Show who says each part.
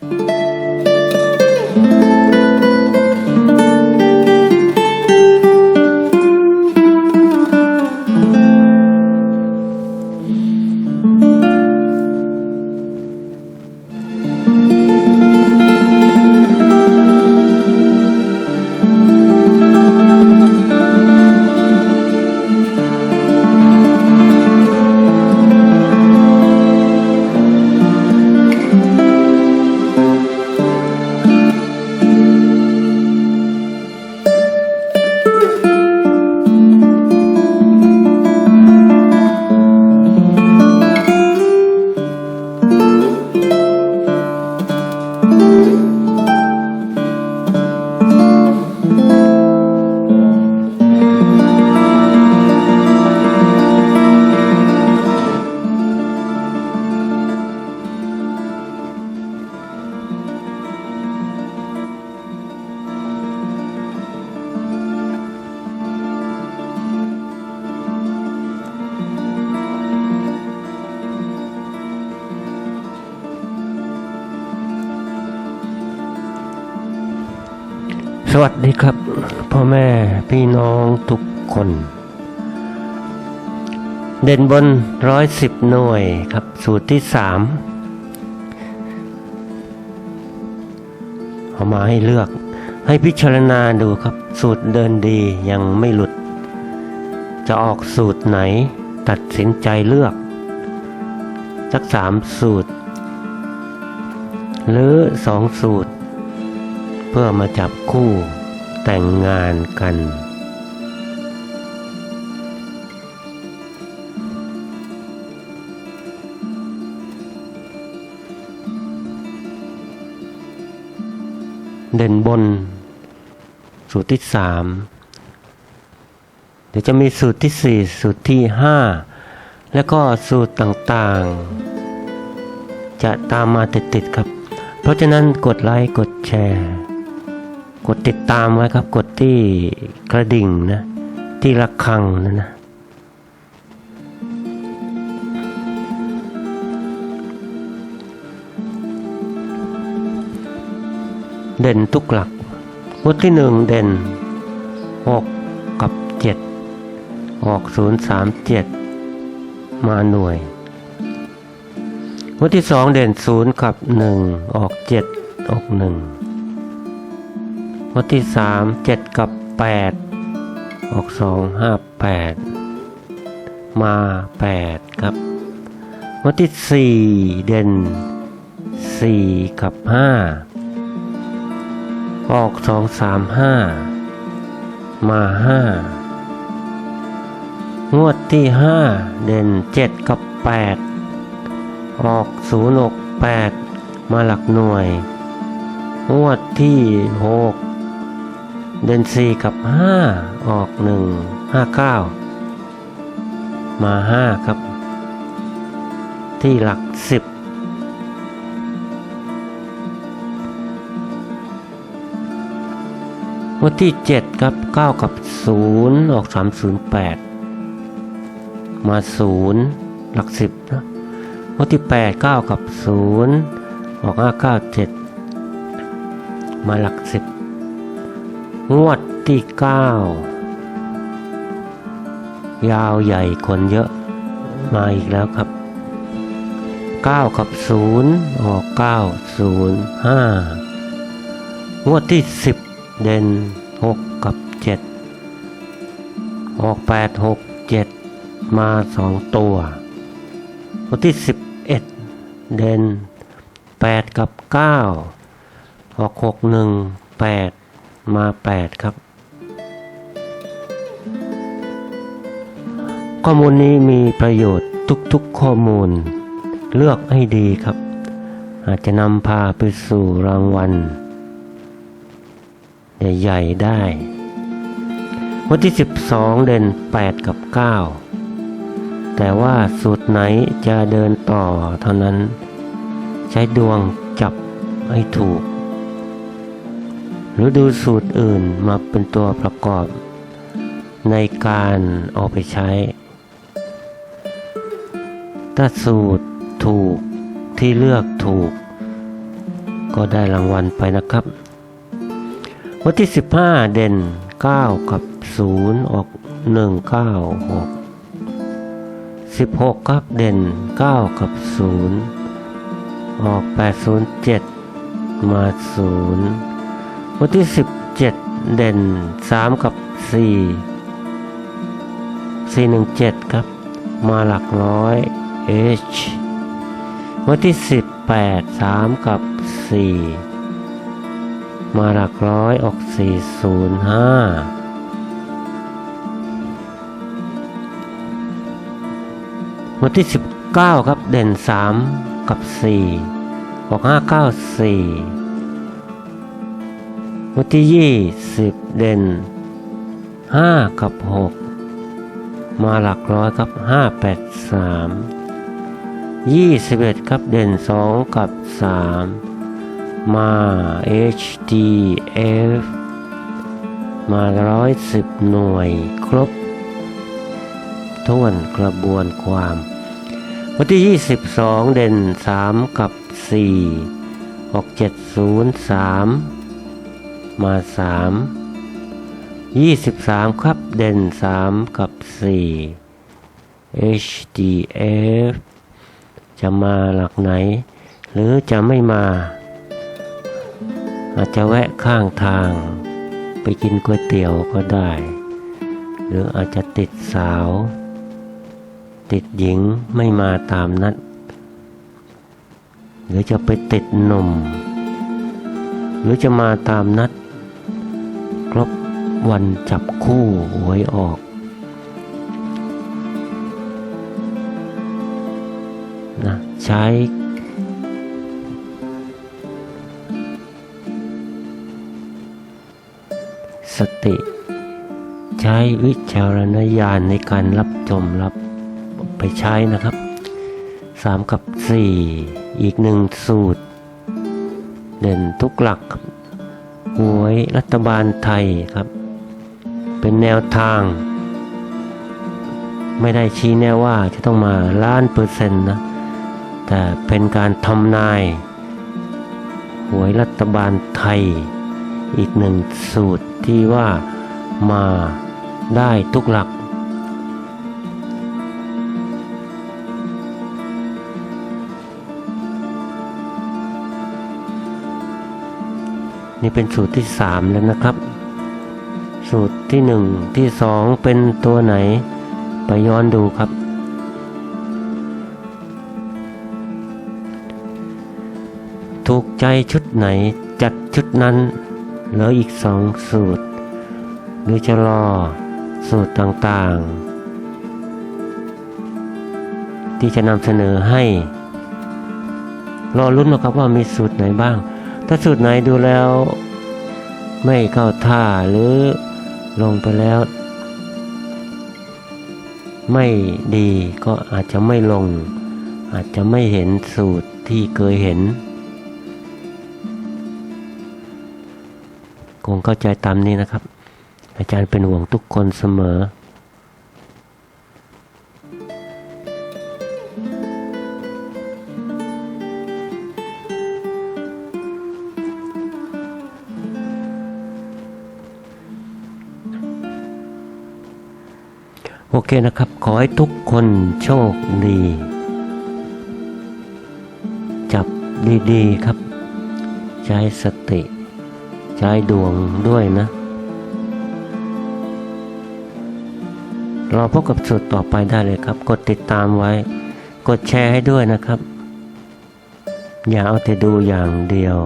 Speaker 1: Thank you. สวัสดีครับ พ่อแม่พี่น้องทุกคน เด่นบนร้อยสิบหน่วยครับ สูตรที่สามเอามาให้เลือกให้พิจารณาดูครับ สูตรเดินดียังไม่หลุด จะออกสูตรไหนตัดสินใจเลือก สักสามสูตร หรือสองสูตร เพื่อมาจับคู่แต่งงานกัน เด่นบน สูตรที่สามเดี๋ยวจะมีสูตรที่สี่สูตรที่ห้าแล้วก็สูตรต่างๆ จะตามมาติดๆครับ เพราะฉะนั้นกดไลค์กดแชร์ กดติดตามไว้ครับ กดที่กระดิ่งนะ ที่ระฆังนะนะเด่นทุกหลักงวดที่หนึ่งเด่นหกกับเจ็ดออกศูนย์สามเจ็ดมาหน่วยงวดที่สองเด่นศูนย์กับหนึ่งออกเจ็ดออกหนึ่ งวันที่สามเจ็ดกับแปดออกสองห้าแปดมาแปดครับวันที่สี่เด่นสี่กับห้าออกสองสามห้ามาห้างวดที่ห้าเด่นเจ็ดกับแปดออกศูนย์ออกแปดมาหลักหน่วย งวดที่หก เด่นสี่กับห้าออกหนึ่งห้าเก้ามาห้าครับ ที่หลักสิบวันที่เจ็ดครับเก้ากับศูนย์ออกสามศูนย์แปดมาศูนย์หลักสิบนะวันที่แปดเก้ากับศูนย์ออกห้าเก้าเจ็ดมาหลักสิบ งวดที่เก้ายาวใหญ่คนเยอะมาอีกแล้วครับเก้ากับศูนย์ออกเก้าศูนย์ห้างวดที่สิบเด่นหกกับเจ็ดออกแปดหกเจ็ดมาสองตัวงวดที่สิบเอ็ดเด่นแปดกับเก้าออกหกหนึ่งแปด มาแปดครับ ข้อมูลนี้มีประโยชน์ทุกๆข้อมูล เลือกให้ดีครับ อาจจะนำพาไปสู่รางวัลใหญ่ๆได้ วันที่ 12 เด่น 8 กับ 9 แต่ว่าสูตรไหนจะเดินต่อเท่านั้น ใช้ดวงจับให้ถูก หรือดูสูตรอื่นมาเป็นตัวประกอบ ในการเอาไปใช้ ถ้าสูตรถูกที่เลือกถูก ก็ได้รางวัลไปนะครับ วันที่ 15 เด่น 9 กับ 0 ออก 1 9 6 16 ครับเด่น 9 กับ 0 ออก 807 มา 0 วันที่ 17 เด่น 3 กับ 4 417 ครับ มาหลักร้อย H วันที่ 18 3 กับ 4 มาหลักร้อยออก 405วันที่ 19 ครับ เด่น 3 กับ 4 ออก 594 วันที่20เด่น5กับ6มาหลักร้อยครับ583 21ครับเด่น2กับ3มา HDF มา110หน่วยครบท้วนกระบวนความ วันที่ 22 เด่น 3 กับ4ออก703 มา3 23ครับเด่น3กับ4 HDF จะมาหลักไหน หรือจะไม่มา อาจจะแวะข้างทาง ไปกินก๋วยเตี๋ยวก็ได้ หรืออาจจะติดสาว ติดหญิงไม่มาตามนัด หรือจะไปติดหนุ่ม หรือจะมาตามนัด ครบวันจับคู่หวยออกนะใช้สติ ใช้วิจารณญาณในการรับชมรับไปใช้นะครับ 3 กับ 4 อีกหนึ่งสูตร เด่นทุกหลักครับ หวยรัฐบาลไทยครับ เป็นแนวทาง ไม่ได้ชี้แน่ว่าจะต้องมาล้านเปอร์เซ็นต์นะ แต่เป็นการทำนายหวยรัฐบาลไทย อีกหนึ่งสูตรที่ว่ามาได้ทุกหลัก นี่เป็นสูตรที่สามแล้วนะครับ สูตรที่หนึ่งที่สองเป็นตัวไหน ไปย้อนดูครับ ถูกใจชุดไหนจัดชุดนั้นเหลืออีกสองสูตร หรือจะรอสูตรต่างๆ ที่จะนำเสนอให้ รอลุ้นนะครับว่ามีสูตรไหนบ้าง ถ้าสูตรไหนดูแล้ว ไม่เข้าท่าหรือลงไปแล้ว ไม่ดีก็อาจจะไม่ลง อาจจะไม่เห็นสูตรที่เคยเห็น คงเข้าใจตามนี้นะครับ อาจารย์เป็นห่วงทุกคนเสมอ โอเคนะครับ ขอให้ทุกคนโชคดี จับดีๆครับ ใช้สติ ใช้ดวงด้วยนะรอพบกับสุดต่อไปได้เลยครับ กดติดตามไว้ กดแชร์ให้ด้วยนะครับ อย่าเอาแต่ดูอย่างเดียว